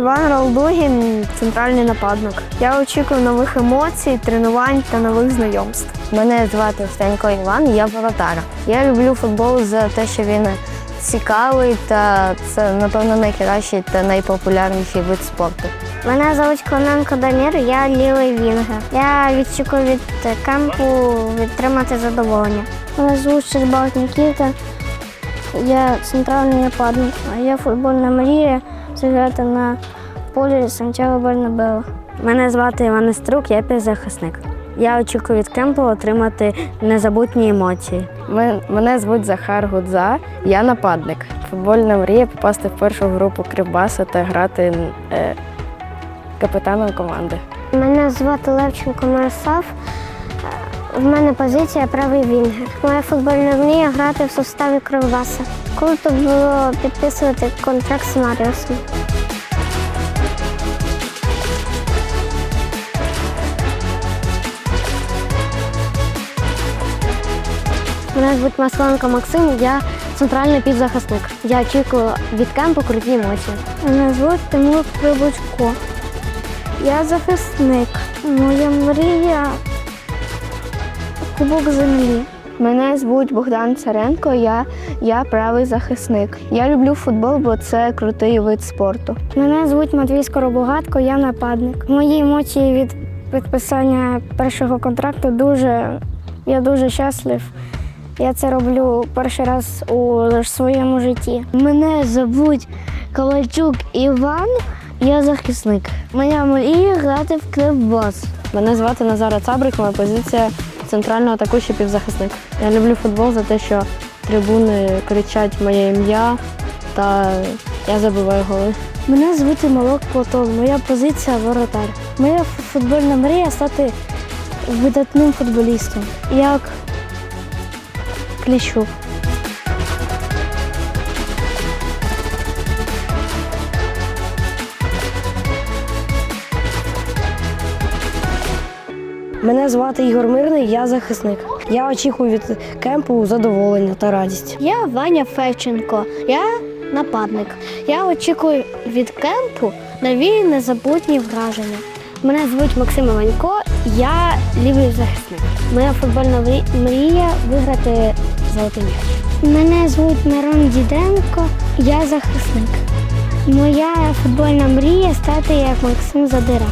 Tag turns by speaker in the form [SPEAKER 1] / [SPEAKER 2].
[SPEAKER 1] Іван Ралдугін центральний нападник. Я очікую нових емоцій, тренувань та нових знайомств.
[SPEAKER 2] Мене звати Стенько Іван, я воротар. Я люблю футбол за те, що він цікавий та це, напевно, найкращий та найпопулярніший вид спорту.
[SPEAKER 1] Мене звуть Коненко Дамір, я лівий вінгер. Я відчікую від кемпу відтримати задоволення. Мене звуть Щербак Нікіта. Я центральний нападник. А я футбольна мрія зіграти на полі Сантьяго Бернабеу.
[SPEAKER 2] Мене звати Іван Струк, я півзахисник. Я очікую від кемпу отримати незабутні емоції. Мене звуть Захар Гудза, я нападник. Футбольна мрія попасти в першу групу Кривбаса та грати е, капітаном команди.
[SPEAKER 1] Мене звати Левченко Мирослав. В мене позиція правий вінгер. Моя футбольна мрія грати в составі Кривбаса. Круто було підписувати контракт з Маріусом. Мене звуть Масленко Максим, я центральний півзахисник. Я очікую від кемпу круті емоції. Мене звуть Тимур Прибучко. Я захисник. Моя мрія Кубок землі.
[SPEAKER 2] Мене звуть Богдан Царенко, я, я правий захисник. Я люблю футбол, бо це крутий вид спорту.
[SPEAKER 1] Мене звуть Матвій Скоробогатко, я нападник. Мої емоції від підписання першого контракту дуже. Я дуже щаслив. Я це роблю перший раз у своєму житті. Мене звуть Ковальчук Іван, я захисник. Моя мрія грати в Кривбас.
[SPEAKER 2] Мене звати Назара Цабрик, моя позиція центрального атакуючий півзахисник. Я люблю футбол за те, що трибуни кричать моє ім'я та я забиваю голи.
[SPEAKER 1] Мене звуть Малок Платон, моя позиція воротар. Моя футбольна мрія стати видатним футболістом, як Кліщук.
[SPEAKER 2] Мене звати Ігор Мирний, я захисник. Я очікую від кемпу задоволення та радість.
[SPEAKER 1] Я Ваня Февченко, я нападник. Я очікую від кемпу нові незабутні враження. Мене звуть Максим Іванько, я лівий захисник. Моя футбольна мрія виграти золотий м'яч. Мене звуть Мирон Діденко, я захисник. Моя футбольна мрія стати як Максим Задира.